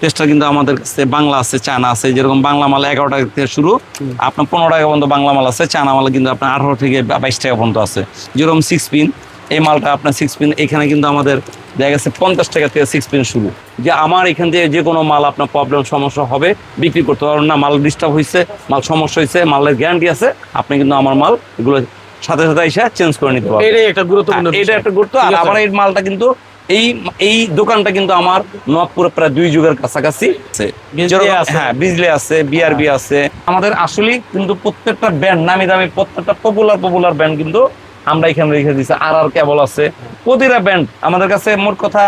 টেস্টটা কিন্তু আমাদের কাছে বাংলা আছে চায়না আছে যেরকম বাংলা মাল এগারো টাকা থেকে শুরু। আপনার পনেরো টাকা পর্যন্ত বাংলা মাল আছে চায়না মাল কিন্তু আপনার আঠারো থেকে বাইশ টাকা পর্যন্ত আছে। যেরকম সিক্স পিন এই মালটা আপনার সিক্স পিন এখানে কিন্তু আমাদের দেখা গেছে পঞ্চাশ টাকা থেকে সিক্স পিন শুরু। যে আমার এখান থেকে যে কোনো মাল আপনার প্রবলেম সমস্যা হবে বিক্রি করতে পারবেন না। মাল ডিস্টার্ব হয়েছে মাল সমস্যা হয়েছে মালের গ্যারান্টি আছে আপনি কিন্তু আমার মাল এগুলো সাথে সাথে এসে চেঞ্জ করে নিতে পারবেন। এটাই একটা গুরুত্বপূর্ণ হ্যাঁ, এটা একটা গুরুত্ব। আর আমার এই মালটা কিন্তু এই এই দোকানটা কিন্তু আমার নবপুরে প্রায় দুই যুগের কাছাকাছি আছে। বিজলি আছে। হ্যাঁ বিজলি আছে বিআরবি আছে। আমাদের আসলে কিন্তু প্রত্যেকটা ব্যান্ড নামি দামি প্রত্যেকটা পপুলার পপুলার ব্যান্ড কিন্তু আমরা এখানে রেখে দিচ্ছি আর আর কেবল আছে। প্রতিটা ব্যান্ড আমাদের কাছে মোট কথা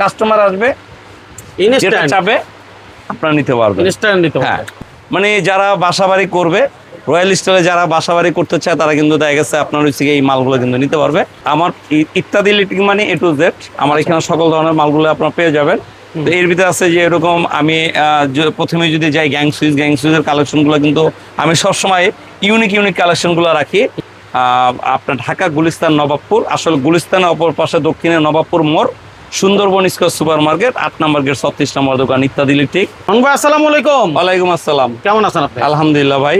কাস্টমার আসবে চাবে আপনারা নিতে পারবেন। নিতে হ্যাঁ। মানে যারা বাসাবাড়ি করবে রয়্যাল স্টাইলে যারা বাসাবাড়ি করতে চায় তারা কিন্তু দেখা গেছে আপনার হচ্ছে গিয়ে এই মালগুলো কিন্তু নিতে পারবে। আমার ইত্যাদি ইলেকট্রিক মানে এ টু জেড আমার এখানে সকল ধরনের মালগুলো আপনারা পেয়ে যাবেন। তো এর ভিতরে আছে যে এরকম আমি প্রথমে যদি যাই গ্যাং সুইচ গ্যাং সুইচের কালেকশনগুলো কিন্তু আমি সবসময় ইউনিক ইউনিক কালেকশনগুলো রাখি। আপনার ঢাকা গুলিস্তান নবাবপুর আসলে গুলিস্তানের অপর পাশে দক্ষিণে নবাবপুর মোড় সুন্দরবন স্কোয়ার সুপার মার্কেট আট নম্বর গেট ছত্রিশ নম্বর দোকান ইত্যাদি ইলেকট্রিক ভাই আসসালামু আলাইকুম। ওয়ালাইকুম আসসালাম। কেমন আছেন আপনি? আলহামদুলিল্লাহ ভাই।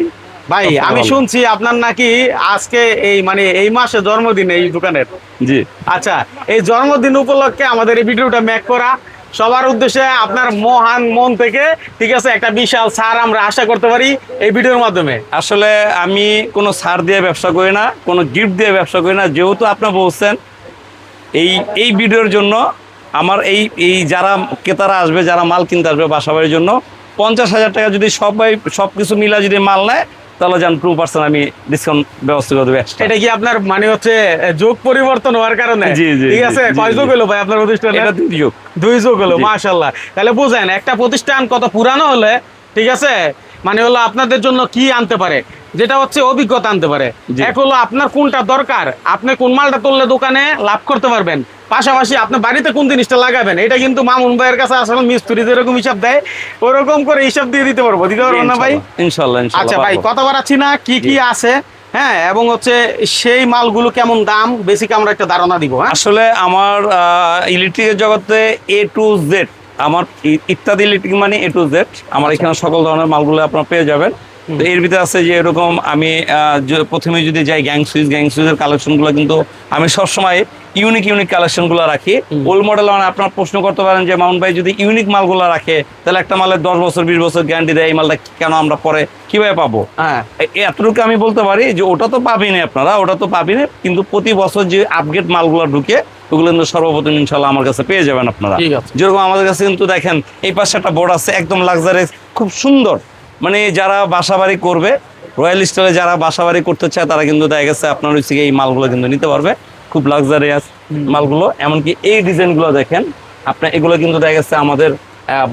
ভাই আমি শুনছি আপনার নাকি আজকে এই মানে এই মাসে জন্মদিন এই দোকানের। জি। আচ্ছা এই জন্মদিন উপলক্ষে আমাদের এই ভিডিওটা মেক করা। সবার উদ্দেশ্যে আপনার মহান মন থেকে ঠিক আছে একটা বিশাল সার আমরা আশা করতে পারি এই ভিডিওর মাধ্যমে। আসলে আমি কোনো সার দিয়ে ব্যবসা করি না কোনো গিফট দিয়ে ব্যবসা করি না। যেহেতু আপনি বলছেন এই এই ভিডিওর জন্য আমার এই এই যারা ক্রেতারা আসবে যারা মাল কিনতে আসবে বাসাবাড়ির জন্য পঞ্চাশ হাজার টাকা যদি সবাই সব কিছু মিলা যদি মাল নেয় তাহলে যান টু পার্সেন্ট আমি ডিসকাউন্ট ব্যবস্থা করে দেবো এটা কি আপনার মানে হচ্ছে যোগ পরিবর্তন হওয়ার কারণে? জি, জি, ঠিক আছে? কয় যোগ হলো ভাই আপনার প্রতিষ্ঠান দুই যোগ। দুই যোগ হলো। মাশাল্লাহ তাহলে বুঝেন একটা প্রতিষ্ঠান কত পুরানো হলে ঠিক আছে মানে হলো আপনাদের জন্য কি আনতে পারে? যেটা হচ্ছে অভিজ্ঞতা আনতে পারে। এক হলো আপনার কোনটা দরকার আপনি কোন মালটা তুললে দোকানে লাভ করতে পারবেন। পাশাপাশি আপনি বাড়িতে কোন জিনিসটা লাগাবেন এটা কিন্তু মামুন ভাইয়ের কাছে আসলে মিস্ত্রি যেরকম হিসাব দেয় ওরকম করে হিসাব দিয়ে দিতে পারব। দিতে পারব না ভাই? ইনশাল্লাহ আচ্ছা ভাই। কথা বাড়াচ্ছি না কি কি আছে হ্যাঁ এবং হচ্ছে সেই মালগুলো কেমন দাম বেসিক আমরা একটা ধারণা দিব হ্যাঁ? আসলে আমার ইলেকট্রিকের জগতে এ টু জেড আমার ইত্যাদি ইলেকট্রিক মানে এ টু জেড আমার আচ্ছা। এখানে সকল ধরনের মালগুলো আপনারা পেয়ে যাবেন। তো এর ভিতরে আছে যে এরকম আমি প্রথমে যদি যাই গ্যাং সুইচ গ্যাং সুইচের কালেকশনগুলো কিন্তু আমি সবসময় ইউনিক ইউনিক কালেকশনগুলো রাখি। ওল্ড মডেল মানে আপনার প্রশ্ন করতে পারেন যে মাউন্ট ভাই যদি ইউনিক মালগুলো রাখে তাহলে একটা মালের দশ বছর বিশ বছর গ্যারান্টি দেয় এই মালটা কেন আমরা পরে কীভাবে পাবো? হ্যাঁ। এতটুকু আমি বলতে পারি যে ওটা তো পাবিনি আপনারা ওটা তো পাবিনি কিন্তু প্রতি বছর যে আপগ্রেড মালগুলো ঢুকে ওগুলো কিন্তু সর্বপ্রথম ইনশাল্লাহ আমার কাছে পেয়ে যাবেন আপনারা। যেরকম আমাদের কাছে কিন্তু দেখেন এই পাশে একটা বোর্ড আছে একদম লাক্সারিয়াস খুব সুন্দর। মানে যারা বাসাবাড়ি করবে রয়্যাল স্টাইলে যারা বাসাবাড়ি করতে চায় তারা কিন্তু দেখা গেছে আপনার হচ্ছে থেকে এই মালগুলো কিন্তু নিতে পারবে। খুব লাক্সারিয়াস মালগুলো। এমনকি এই ডিজাইনগুলো দেখেন আপনার এগুলো কিন্তু দেখা গেছে আমাদের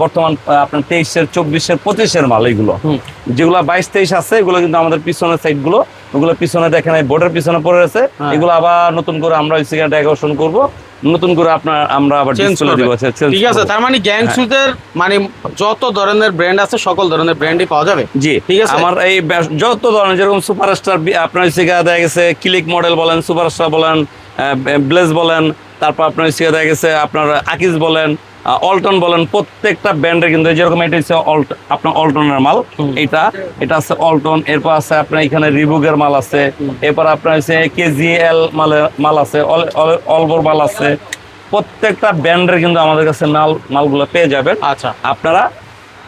বর্তমান আপনার তেইশের চব্বিশের পঁচিশের মাল এইগুলো। যেগুলো বাইশ তেইশ আছে এগুলো কিন্তু আমাদের পিছনের সাইডগুলো ওগুলো পিছনে দেখেন এই বোর্ডের পিছনে পড়ে আছে। হ্যাঁ। এগুলো আবার নতুন করে আমরা ওই সিগারেট ডেকোরেশন করব। নতুন করে আপনার আমরা আবার চেঞ্জ ডিসপ্লে দিব ঠিক আছে তার মানে গ্যাং। সুজের মানে যত ধরনের ব্র্যান্ড আছে সকল ধরনের ব্র্যান্ডই পাওয়া যাবে। জি ঠিক আছে। আমার এই যত ধরনের যেরকম সুপারস্টার আপনার সিগা দেখা গেছে ক্লিক মডেল বলেন সুপারস্টার বলেন ব্লেজ বলেন তারপর আপনার সিগা দেখা গেছে আপনার আকিজ বলেন অল্টন বলেন প্রত্যেকটা ব্র্যান্ডের কিন্তু যেরকম এটা হচ্ছে অল্ট আপনার অল্টনের মাল। এটা এটা আছে অল্টন এরপর আছে আপনার এখানে রিবুকের মাল আছে এরপর আপনার হচ্ছে কেজিএল মালের মাল আছে অলবর অল- অলবোর মাল আছে। প্রত্যেকটা ব্র্যান্ডের কিন্তু আমাদের কাছে মাল মালগুলো পেয়ে যাবেন। আচ্ছা। আপনারা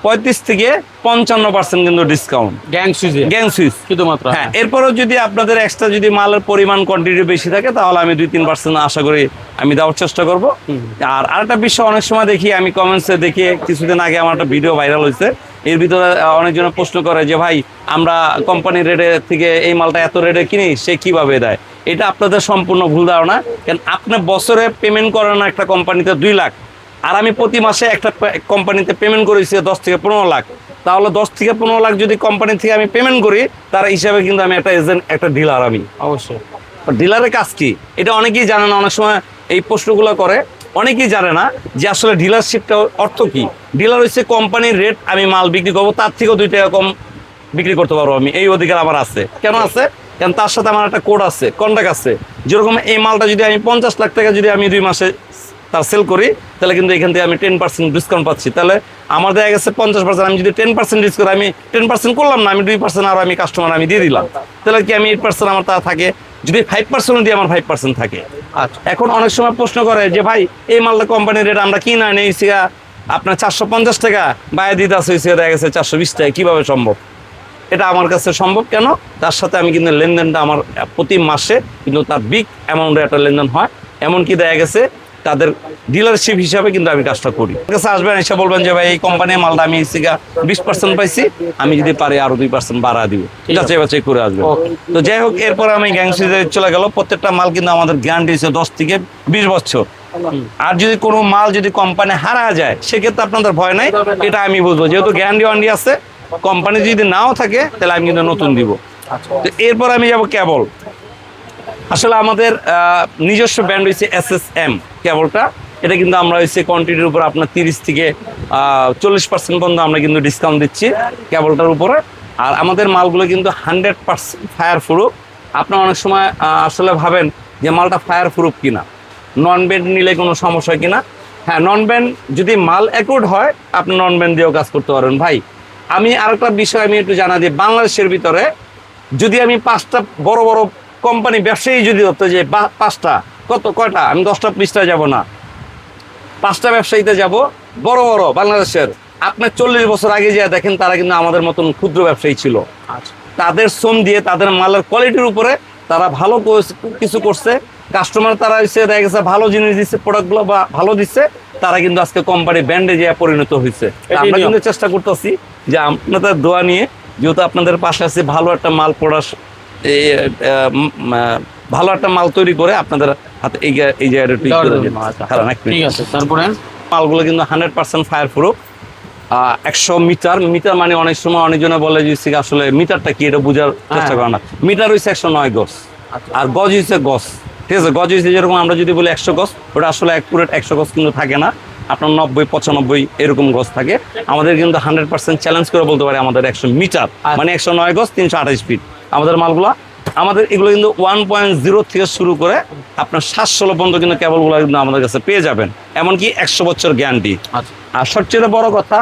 পঁয়ত্রিশ থেকে পঞ্চান্ন পার্সেন্ট কিন্তু ডিসকাউন্ট গ্যাং সুজে গ্যাং সুইচ শুধুমাত্র? হ্যাঁ এরপরও যদি আপনাদের এক্সট্রা যদি মালের পরিমাণ কোয়ান্টিটি বেশি থাকে তাহলে আমি দুই তিন পার্সেন্ট আশা করি আমি দেওয়ার চেষ্টা করব। আর আরেকটা বিষয় অনেক সময় দেখি আমি কমেন্টসে দেখি কিছুদিন আগে আমার একটা ভিডিও ভাইরাল হয়েছে। এর ভিতরে অনেকজন প্রশ্ন করে যে ভাই আমরা কোম্পানির রেটে থেকে এই মালটা এত রেটে কিনি সে কীভাবে দেয়? এটা আপনাদের সম্পূর্ণ ভুল ধারণা। কারণ আপনি বছরে পেমেন্ট করেন না একটা কোম্পানিতে দুই লাখ। আর আমি প্রতি মাসে একটা কোম্পানিতে পেমেন্ট করেছি দশ থেকে পনেরো লাখ। তাহলে দশ থেকে পনেরো লাখ যদি কোম্পানি থেকে আমি পেমেন্ট করি তার হিসাবে কিন্তু আমি একটা এজেন্ট একটা ডিলার আমি। অবশ্যই। ডিলারের কাজ কি? এটা অনেকেই জানে না অনেক সময় এই প্রশ্নগুলো করে। অনেকেই জানে না যে আসলে ডিলারশিপটা অর্থ কি। ডিলার হচ্ছে কোম্পানির রেট আমি মাল বিক্রি করব তার থেকেও দুই টাকা কম বিক্রি করতে পারব আমি। এই অধিকার আমার আছে। কেন আছে? কারণ তার সাথে আমার একটা কোড আছে কন্ট্যাক্ট আছে। যেরকম এই মালটা যদি আমি পঞ্চাশ লাখ টাকা যদি আমি দুই মাসে তার সেল করি তাহলে কিন্তু এখান থেকে আমি টেন পার্সেন্ট ডিসকাউন্ট পাচ্ছি। তাহলে আমার দেখা গেছে পঞ্চাশ পার্সেন্ট আমি যদি টেন পার্সেন্ট ডিসকাউন্ট আমি টেন পার্সেন্ট করলাম না আমি দুই পার্সেন্ট আর আমি কাস্টমার আমি দিয়ে দিলাম। তাহলে কি আমি এইট পার্সেন্ট আমার তা থাকে? যদি ফাইভ পার্সেন্ট দিয়ে আমার ফাইভ পার্সেন্ট থাকে। আচ্ছা। এখন অনেক সময় প্রশ্ন করে যে ভাই এই মালটা কোম্পানির রেট আমরা কিনা নেই সিগা আপনার চারশো পঞ্চাশ টাকা বাইরে দিতে আসে সিগা দেখা গেছে চারশো বিশ টাকা কীভাবে সম্ভব? এটা আমার কাছে সম্ভব কেন? তার সাথে আমি কিন্তু লেনদেনটা আমার প্রতি মাসে কিন্তু তার বিগ অ্যামাউন্টের একটা লেনদেন হয়। এমনকি দেখা গেছে তাদের ডিলারশিপ হিসাবে কিন্তু আমি কাজটা করি। কাছে আসবেন এসে বলবেন যে ভাই এই কোম্পানির মালটা আমি সিগা বিশ পার্সেন্ট পাইছি আমি যদি পারি আরও দুই পার্সেন্ট বাড়া দিব। যাচাই বাছাই করে Okay. তো যাই হোক এরপর আমি গ্যাং চলে গেল। প্রত্যেকটা মাল কিন্তু আমাদের গ্যারান্টি হচ্ছে দশ থেকে বিশ বছর। আর যদি কোনো মাল যদি কোম্পানি হারা যায় সেক্ষেত্রে আপনাদের ভয় নাই। এটা আমি বুঝব। যেহেতু গ্যারান্টি ওয়ান্টি আছে কোম্পানি যদি নাও থাকে তাহলে আমি কিন্তু নতুন দিব। আচ্ছা। তো এরপর আমি যাব কেবল। আসলে আমাদের নিজস্ব ব্র্যান্ড হয়েছে এস এস এম কেবলটা। এটা কিন্তু আমরা হচ্ছে কোয়ান্টিটির উপর আপনার তিরিশ থেকে চল্লিশ পার্সেন্ট পর্যন্ত আমরা কিন্তু ডিসকাউন্ট দিচ্ছি কেবলটার উপরে। আর আমাদের মালগুলো কিন্তু হান্ড্রেড পার্সেন্ট ফায়ার প্রুফ আপনারা অনেক সময় আসলে ভাবেন যে মালটা ফায়ার প্রুফ কিনা। নন ব্যান্ড নিলে কোনো সমস্যা কিনা? হ্যাঁ নন ব্যান্ড যদি মাল অ্যাকুড হয়, আপনি নন ব্যান্ড দিয়েও কাজ করতে পারেন। ভাই, আমি আরেকটা বিষয় আমি একটু জানা দিই। বাংলাদেশের ভিতরে যদি আমি পাঁচটা বড় বড় কোম্পানি ব্যবসায়ী যদি হতো যে পাঁচটা কত কয়টা? আমি দশটা বিশটা যাব না। পাঁচটা ব্যবসায়ীতে যাব বড় বড় বাংলাদেশের। আপনার চল্লিশ বছর আগে যা দেখেন তারা কিন্তু আমাদের মতন ক্ষুদ্র ব্যবসায়ী ছিল। আচ্ছা। তাদের শ্রম দিয়ে তাদের মালের কোয়ালিটির উপরে তারা ভালো কিছু করছে। কাস্টমার তারা হচ্ছে দেখা গেছে ভালো জিনিস দিচ্ছে প্রোডাক্টগুলো বা ভালো দিচ্ছে। তারা কিন্তু আজকে কোম্পানি ব্র্যান্ডে যে পরিণত হয়েছে। আমরা কিন্তু চেষ্টা করতেছি যে আপনাদের দোয়া নিয়ে যেহেতু আপনাদের পাশে আছে ভালো একটা মাল প্রোডাক্ট ভালো একটা মাল তৈরি করে আপনাদের হাতে এই এই জায়গাটা ঠিক মিনিট। ঠিক আছে তারপরে? মালগুলো কিন্তু হান্ড্রেড পার্সেন্ট ফায়ার প্রুফ একশো মিটার মিটার মানে অনেক সময় অনেকজনে বলে যে আসলে মিটারটা কি? এটা বোঝার চেষ্টা করে না। মিটার হচ্ছে একশো নয় গজ। আচ্ছা। আর গজ হচ্ছে গজ। ঠিক আছে গজ হচ্ছে যেরকম আমরা যদি বলি একশো গজ ওটা আসলে এক অ্যাকুরেট একশো গজ কিন্তু থাকে না। আপনার নব্বই পঁচানব্বই এরকম গজ থাকে। আমাদের কিন্তু হান্ড্রেড পার্সেন্ট চ্যালেঞ্জ করে বলতে পারে আমাদের একশো মিটার। আচ্ছা। মানে একশো নয় গজ তিনশো আঠাশ ফিট আমাদের মালগুলা আমাদের এগুলো কিন্তু ওয়ান পয়েন্ট জিরো থেকে শুরু করে আপনার সাত ষোলো পর্যন্ত কিন্তু কেবলগুলো কিন্তু আমাদের কাছে পেয়ে যাবেন। এমনকি একশো বছর গ্যারান্টি আচ্ছা। আর সবচেয়ে বড় কথা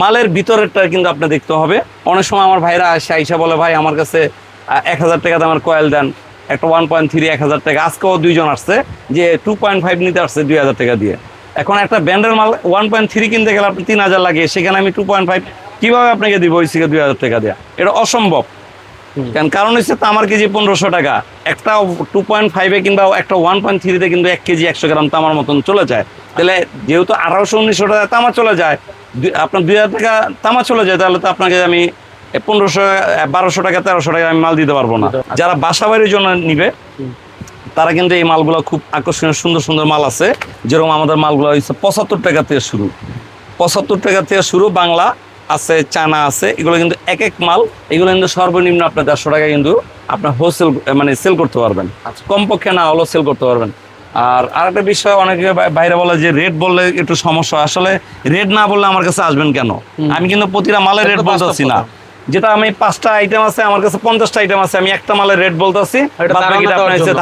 মালের ভিতরেরটা কিন্তু আপনি দেখতে হবে। অনেক সময় আমার ভাইরা আসে আইসা বলে ভাই আমার কাছে এক হাজার টাকা দামের কয়েল দেন। একটা ওয়ান পয়েন্ট থ্রি এক হাজার টাকা। আজকেও দুইজন আসছে যে টু পয়েন্ট ফাইভ নিতে আসছে দুই হাজার টাকা দিয়ে। এখন একটা ব্র্যান্ডের মাল ওয়ান পয়েন্ট থ্রি কিনতে গেলে আপনি তিন হাজার লাগে সেখানে আমি টু পয়েন্ট ফাইভ কীভাবে আপনাকে দিব ওই থেকে দুই হাজার টাকা দেওয়া এটা অসম্ভব। কারণ কারণ হচ্ছে তামার কেজি পনেরোশো টাকা। একটা টু পয়েন্ট ফাইভে কিংবা একটা ওয়ান পয়েন্ট থ্রিতে কিন্তু এক কেজি একশো গ্রাম তামার মতন চলে যায়। তাহলে যেহেতু আঠারোশো উনিশশো টাকা তামা চলে যায় আপনার দুই হাজার টাকা তামা চলে যায় তাহলে তো আপনাকে আমি পনেরোশো বারোশো টাকা তেরোশো টাকা আমি মাল দিতে পারব না। যারা বাসা বাড়ির জন্য নিবে তারা কিন্তু এই মালগুলো খুব আকর্ষণীয় সুন্দর সুন্দর মাল আছে। যেরকম আমাদের মালগুলো হচ্ছে পঁচাত্তর টাকা থেকে শুরু। পঁচাত্তর টাকা থেকে শুরু বাংলা আছে চানা আছে এগুলো কিন্তু এক এক মাল এগুলো কিন্তু সর্বনিম্ন আপনার দেড়শো টাকা কিন্তু আপনার হোলসেল মানে সেল করতে পারবেন। আচ্ছা। কমপক্ষে না হলেও সেল করতে পারবেন। আর আরেকটা বিষয় অনেকে বাইরে বলে যে রেট বললে একটু সমস্যা আসলে রেট না বললে আমার কাছে আসবেন কেন? আমি কিন্তু প্রতিটা মালের রেট বলতেছি না। যেটা আমি পাঁচটা আইটেম আছে আমার কাছে পঞ্চাশটা আইটেম আছে আমি একটা মালের রেট বলতেছি।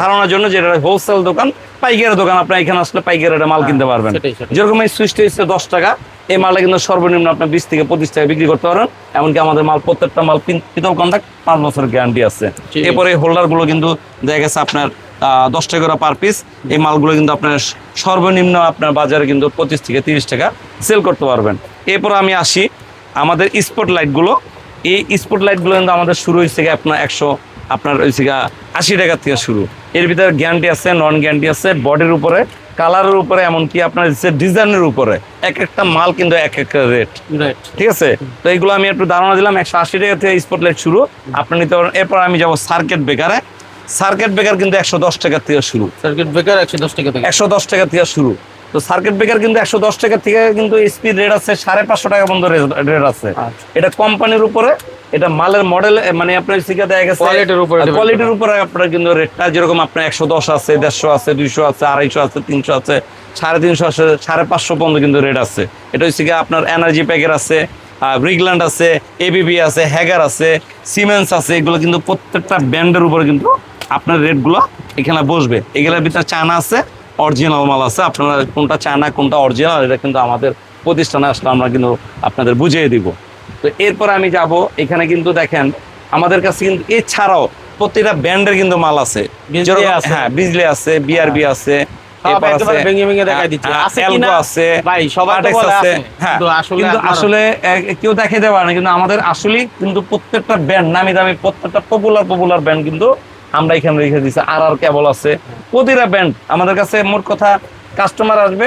ধারণার জন্য যেটা হোলসেল দোকান পাইকারি দোকান আপনার এখানে আসলে পাইকারি রেটে মাল কিনতে পারবেন। যেরকম এই সুইচটা হচ্ছে দশ টাকা এই মালটা কিন্তু সর্বনিম্ন আপনার বিশ থেকে পঁচিশ টাকা বিক্রি করতে পারেন। এমনকি আমাদের মাল প্রত্যেকটা মাল পিতল কন্ট্যাক্ট পাঁচ বছরের গ্যারান্টি আছে। এরপরে হোল্ডারগুলো কিন্তু দেখা গেছে আপনার দশ টাকা করে পার পিস এই মালগুলো কিন্তু আপনার সর্বনিম্ন আপনার বাজারে কিন্তু পঁচিশ থেকে তিরিশ টাকা সেল করতে পারবেন। এরপর আমি আসি আমাদের স্পট লাইটগুলো এই স্পট লাইটগুলো কিন্তু আমাদের শুরু হয়েছে গিয়ে আপনার একশো আপনার হয়েছে গিয়ে আশি টাকা থেকে শুরু। এর ভিতরে গ্যারান্টি আছে নন গ্যারান্টি আছে বডির উপরে কালারের উপরে এমনকি আপনার হচ্ছে ডিজাইনের উপরে এক একটা মাল কিন্তু এক একটা রেট ঠিক আছে? তো এইগুলো আমি একটু ধারণা দিলাম একশো আশি টাকা থেকে স্পটলাইট শুরু। আপনি নিতে পারেন। এরপর আমি যাব সার্কিট বেকারে সার্কিট বেকার কিন্তু একশো দশ টাকা থেকে শুরু। সার্কিট ব্রেকার একশো দশ টাকা একশো দশ টাকা থেকে শুরু। তো সার্কিট ব্রেকার কিন্তু একশো দশ টাকা থেকে কিন্তু স্পিড রেট আছে সাড়ে পাঁচশো টাকা পর্যন্ত রেট আছে। আচ্ছা। এটা কোম্পানির উপরে এটা মালের মডেল মানে আপনার শিখা দেয়া গেছে Quality-র উপরে কোয়ালিটির উপরে আপনার কিন্তু রেটটা যেরকম আপনার একশো দশ আছে দেড়শো আছে দুইশো আছে আড়াইশো আছে তিনশো আছে সাড়ে তিনশো আছে সাড়ে পাঁচশো পর্যন্ত কিন্তু রেট আছে। এটা হচ্ছে আপনার এনার্জি প্যাকের আছে ব্রিগল্যান্ড আছে এবিবি আছে হ্যাগার আছে সিমেন্স আছে এগুলো কিন্তু প্রত্যেকটা ব্র্যান্ডের উপরে কিন্তু আপনার রেটগুলো এখানে বসবে। এগুলোর ভিতরে চায়না আছে অরিজিনাল মাল আছে আপনারা কোনটা চায়না কোনটা অরিজিনাল এটা কিন্তু আমাদের প্রতিষ্ঠানে আসলে আমরা কিন্তু আপনাদের বুঝিয়ে দিব তো এরপর আমি যাব এখানে কিন্তু দেখেন আমাদের কাছে কিন্তু এছাড়াও প্রতিটা ব্র্যান্ডের কিন্তু মাল আছে। হ্যাঁ বিজলি আছে বিআরবি আছে। হ্যাঁ, আছে। আছে। হ্যাঁ, আসলে কেউ না আমাদের কিন্তু প্রত্যেকটা ব্যান্ড নামি দামি প্রত্যেকটা পপুলার পপুলার ব্যান্ড কিন্তু আমরা এখানে রেখে দিচ্ছি আর আর কেবল আছে। প্রতিটা ব্যান্ড আমাদের কাছে মোট কথা কাস্টমার আসবে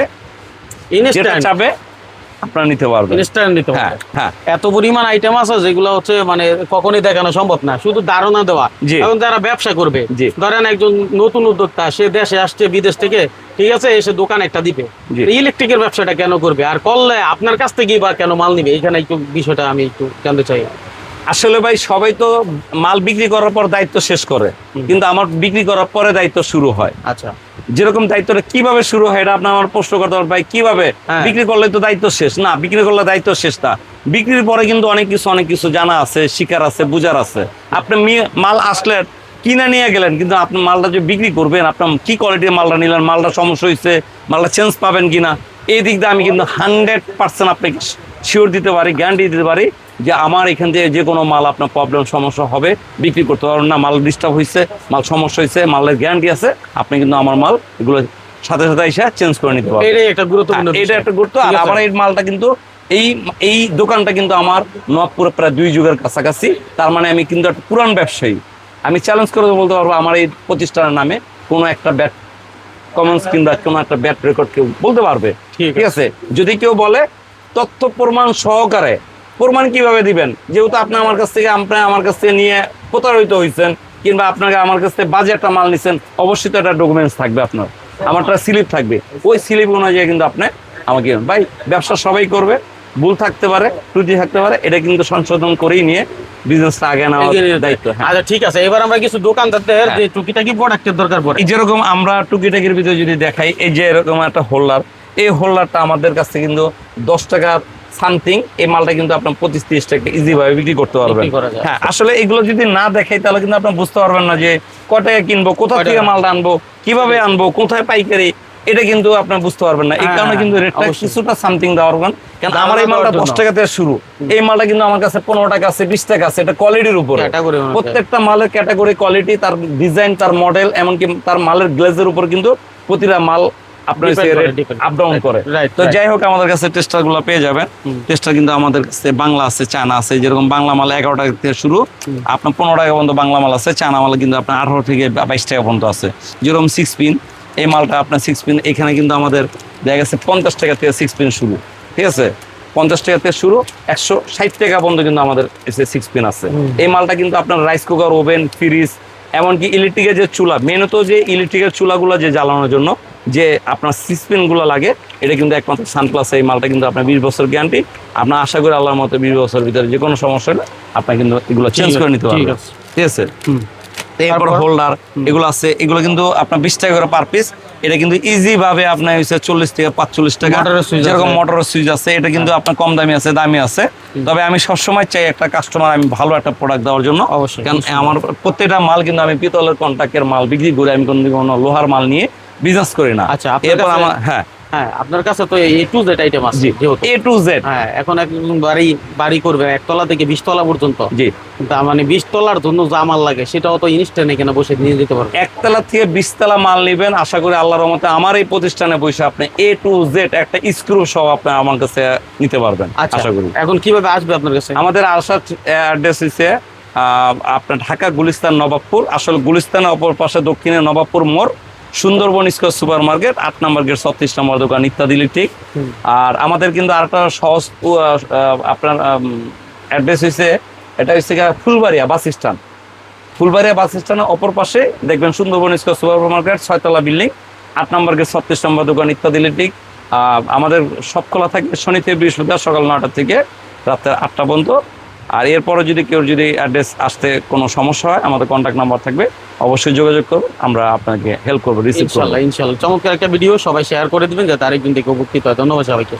আপনারা নিতে পারবেন। ইনস্ট্যান্ট নিতে হ্যাঁ হ্যাঁ। এত পরিমাণ আইটেম আছে যেগুলো হচ্ছে মানে কখনই দেখানো সম্ভব না। শুধু ধারণা দেওয়া। এখন যারা ব্যবসা করবে। ধরেন একজন নতুন উদ্যোক্তা সে দেশে আসছে বিদেশ থেকে ঠিক আছে এসে দোকান একটা দিবে। ইলেকট্রিকের ব্যবসাটা কেন করবে? আর করলে আপনার কাছ থেকেই বা কেন মাল নিবে? এখানে একটু বিষয়টা আমি একটু জানতে চাই। আসলে ভাই সবাই তো মাল বিক্রি করার পর দায়িত্ব শেষ করে। কিন্তু আমার বিক্রি করার পরে দায়িত্ব শুরু হয়। আচ্ছা। যেরকম দায়িত্বটা কীভাবে শুরু হয় এটা আপনার আমার প্রশ্ন করতে পারেন ভাই কীভাবে? হ্যাঁ। বিক্রি করলে তো দায়িত্ব শেষ। না বিক্রি করলে দায়িত্ব শেষ না। বিক্রির পরে কিন্তু অনেক কিছু অনেক কিছু জানা আছে শিকার আছে বুঝার আছে। আপনি মাল আসলে কিনে নিয়ে গেলেন কিন্তু আপনি মালটা যে বিক্রি করবেন আপনার কি কোয়ালিটির মালটা নিলেন মালটা সমস্যা হয়েছে মালটা চেঞ্জ পাবেন কিনা এই দিক দিয়ে আমি কিন্তু হান্ড্রেড পার্সেন্ট আপনাকে শিওর দিতে পারি গ্যারান্টি দিতে পারি যে আমার এখান থেকে যে কোনো মাল আপনার প্রবলেম সমস্যা হবে বিক্রি করতে পারবেন না। মাল ডিস্টার্ব হয়েছে মাল সমস্যা হয়েছে মালের গ্যারান্টি আছে আপনি কিন্তু আমার মাল এগুলো সাথে সাথে এসে চেঞ্জ করে নিতে পারবেন। এটাই একটা গুরুত্বপূর্ণ হ্যাঁ, এটা একটা গুরুত্ব। আর আমার এই মালটা কিন্তু এই এই দোকানটা কিন্তু আমার নবপুরে প্রায় দুই যুগের কাছাকাছি। তার মানে আমি কিন্তু একটা পুরান ব্যবসায়ী। আমি চ্যালেঞ্জ করে বলতে পারব আমার এই প্রতিষ্ঠানের নামে কোনো একটা ব্যাট কমেন্টস কিংবা কোনো একটা ব্যাট রেকর্ড কেউ বলতে পারবে। ঠিক আছে? যদি কেউ বলে তথ্য প্রমাণ সহকারে প্রমাণ কীভাবে দিবেন? যেহেতু আপনি আমার কাছ থেকে আপনি আমার কাছ থেকে নিয়ে প্রতারিত হয়েছেন কিংবা আপনাকে আমার কাছ থেকে বাজে একটা মাল নিছেন অবশ্যই তো একটা ডকুমেন্টস থাকবে আপনার। আমারটা স্লিপ থাকবে। ওই স্লিপ অনুযায়ী কিন্তু আপনি আমাকে ভাই ব্যবসা সবাই করবে ভুল থাকতে পারে ত্রুটি থাকতে পারে এটা কিন্তু সংশোধন করেই নিয়ে বিজনেসটা আগে এগিয়ে দায়িত্ব। হ্যাঁ। আচ্ছা ঠিক আছে। এবার আমরা কিছু দোকানদারদের। যে টুকিটাকি প্রোডাক্টের দরকার পড়ে। যেরকম আমরা টুকিটাকির ভিতরে যদি দেখাই এই যে এরকম একটা হোল্ডার এই হোল্ডারটা আমাদের কাছে কিন্তু দশ টাকা সামথিং এই মালটা কিন্তু আপনার পঁচিশ তিরিশ টাকা ইজি ভাবে বিক্রি করতে পারবেন। হ্যাঁ আসলে এগুলো যদি না দেখাই তাহলে কিন্তু আপনি বুঝতে পারবেন না যে টাকা কিনবো কোথা থেকে মালটা আনব কীভাবে আনব কোথায় পাইকারি এটা কিন্তু আপনি বুঝতে পারবেন না। এই হ্যাঁ, কারণে কিন্তু রেটটা কিছুটা সামথিং দেওয়ার কারণ কারণ আমার এই মালটা দশ টাকা থেকে শুরু। এই মালটা কিন্তু আমার কাছে পনেরো টাকা আছে বিশ টাকা আছে এটা কোয়ালিটির উপরে। প্রত্যেকটা মালের ক্যাটাগরি কোয়ালিটি তার ডিজাইন তার মডেল এমনকি তার মালের গ্লেজের উপর কিন্তু প্রতিটা মাল আপনার। আপ ডাউন করে তো যাই হোক আমাদের কাছে টেস্টারগুলো পেয়ে যাবেন। টেস্টার কিন্তু আমাদের কাছে বাংলা আছে চায়না আছে যেরকম বাংলা মাল এগারো টাকা থেকে শুরু। আপনার পনেরো টাকা পর্যন্ত বাংলা মাল আছে চায়না মাল কিন্তু আপনার আঠারো থেকে বাইশ টাকা পর্যন্ত আছে। যেরকম সিক্স পিন এই মালটা আপনার সিক্স পিন এখানে কিন্তু আমাদের দেখা গেছে পঞ্চাশ টাকা থেকে সিক্স পিন শুরু। ঠিক আছে? পঞ্চাশ টাকা থেকে শুরু একশো ষাট টাকা পর্যন্ত কিন্তু আমাদের এসে সিক্স পিন আছে। এই মালটা কিন্তু আপনার রাইস কুকার ওভেন ফ্রিজ এমনকি ইলেকট্রিকের যে চুলা মেনত যে ইলেকট্রিকের চুলাগুলো যে জ্বালানোর জন্য যে আপনার সিসপেনগুলো লাগে এটা কিন্তু একমাত্র সানপ্লাস এই মালটা কিন্তু আপনার বিশ বছর গ্যারান্টি আপনার আশা করি আল্লাহর মতো বিশ বছর ভিতরে যে কোনো সমস্যা হলে আপনার কিন্তু এগুলো চেঞ্জ করে নিতে ঠিক পারবেন। ঠিক আছে। এরপর? হোল্ডার এগুলো আছে। এগুলো কিন্তু আপনার বিশ টাকা করে পার পিস এটা কিন্তু ইজি ভাবে আপনার হচ্ছে চল্লিশ থেকে পাঁচচল্লিশ টাকা। সুইচ যেরকম। মোটরের সুইচ আছে এটা কিন্তু আপনার কম দামি আছে দামি আছে। তবে আমি সবসময় চাই একটা কাস্টমার আমি ভালো একটা প্রোডাক্ট দেওয়ার জন্য। অবশ্যই, কারণ আমার প্রত্যেকটা মাল কিন্তু আমি পিতলের কন্ট্যাক্টের মাল বিক্রি করে। আমি কোনো লোহার মাল নিয়ে বিজনেস করি না। আচ্ছা, এরপর আমার হ্যাঁ। হ্যাঁ আপনার কাছে তো এই টু জেড আইটেম আছে যেহেতু। এ টু জেড হ্যাঁ এখন বাড়ি বাড়ি করবে একতলা থেকে বিশ তলা পর্যন্ত। জি। তার মানে বিশ তলার জন্য যা মাল লাগে সেটাও তো ইনস্ট্যান্ট বসে নিয়ে যেতে পারবে একতলা থেকে বিশতলা মাল নেবেন আশা করি আল্লাহর রহমতে আমার এই প্রতিষ্ঠানে বসে আপনি এ টু জেড একটা স্ক্রু সহ আপনি আমার কাছে নিতে পারবেন আচ্ছা আশা করি। এখন কীভাবে আসবে আপনার কাছে? আমাদের আসার অ্যাড্রেস হচ্ছে আপনার ঢাকা গুলিস্তান নবাবপুর আসলে গুলিস্তানের অপর পাশে দক্ষিণে নবাবপুর মোড় সুন্দরবন স্কোয়ার সুপার মার্কেট আট নম্বর গেট ছত্রিশ নম্বর দোকান ইত্যাদি হুম। আর আমাদের কিন্তু আরেকটা সহজ আপনার অ্যাড্রেস হয়েছে এটা হচ্ছে Phulbaria bus stand. Phulbaria bus স্ট্যান্ডের অপর পাশে দেখবেন সুন্দরবন স্কোয়ার সুপার মার্কেট ছয়তলা বিল্ডিং আট নম্বর গেট ছত্রিশ নম্বর দোকান ইত্যাদি আহ, আমাদের সব খোলা থাকে শনি থেকে বৃহস্পতিবার সকাল নটা থেকে রাত্রে আটটা পর্যন্ত। আর এরপরও যদি কেউ যদি অ্যাড্রেস আসতে কোনো সমস্যা হয়, আমাদের কন্ট্যাক্ট নাম্বার থাকবে, অবশ্যই যোগাযোগ করুন, আমরা আপনাকে হেল্প করব রিসিভ করব। ইনশাল্লাহ চমৎকার একটা ভিডিও সবাই শেয়ার করে দেবেন, যাতে আরেকদিন থেকে উপকৃত হয়। ধন্যবাদ সবাইকে।